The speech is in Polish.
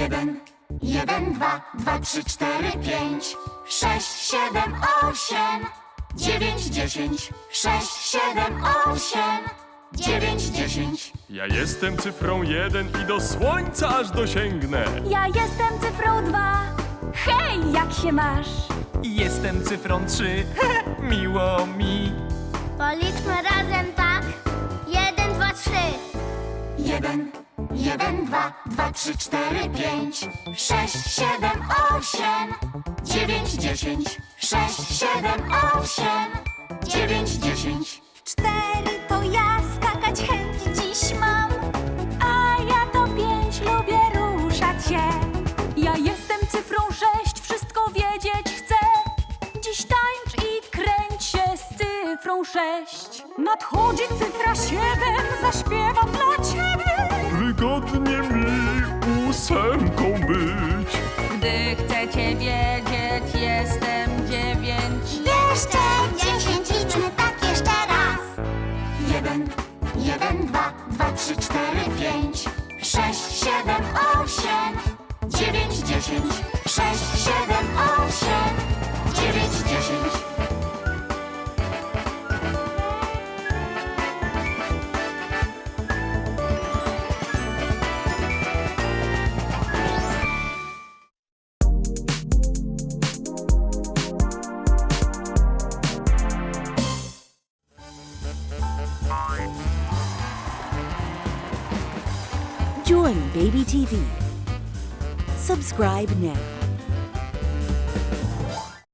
Jeden, jeden, dwa, dwa, trzy, cztery, pięć, sześć, siedem, osiem, dziewięć, dziesięć, sześć, siedem, osiem, dziewięć, dziesięć. Ja jestem cyfrą jeden i do słońca aż dosięgnę. Ja jestem cyfrą dwa. Hej, jak się masz? Jestem cyfrą trzy. Miło mi. Policzmy razem Jeden, dwa, dwa, trzy, cztery, pięć, sześć, siedem, osiem, dziewięć, dziesięć, sześć, siedem, osiem, dziewięć, dziesięć. Cztery to ja, skakać chęć dziś mam. A ja to pięć, lubię ruszać się. Ja jestem cyfrą sześć, wszystko wiedzieć chcę. Dziś tańcz i kręć się z cyfrą sześć. Nadchodzi cyfra siedem, zaśpiewam dla ciebie. Wygodnie mi ósemką być. Gdy chcecie wiedzieć, jestem dziewięć. Jeszcze dziesięć. Liczmy tak jeszcze raz. Jeden, jeden, dwa, dwa, trzy, cztery, pięć, sześć, siedem, osiem, dziewięć, dziesięć, sześć, siedem, osiem, Join Baby TV. Subscribe now.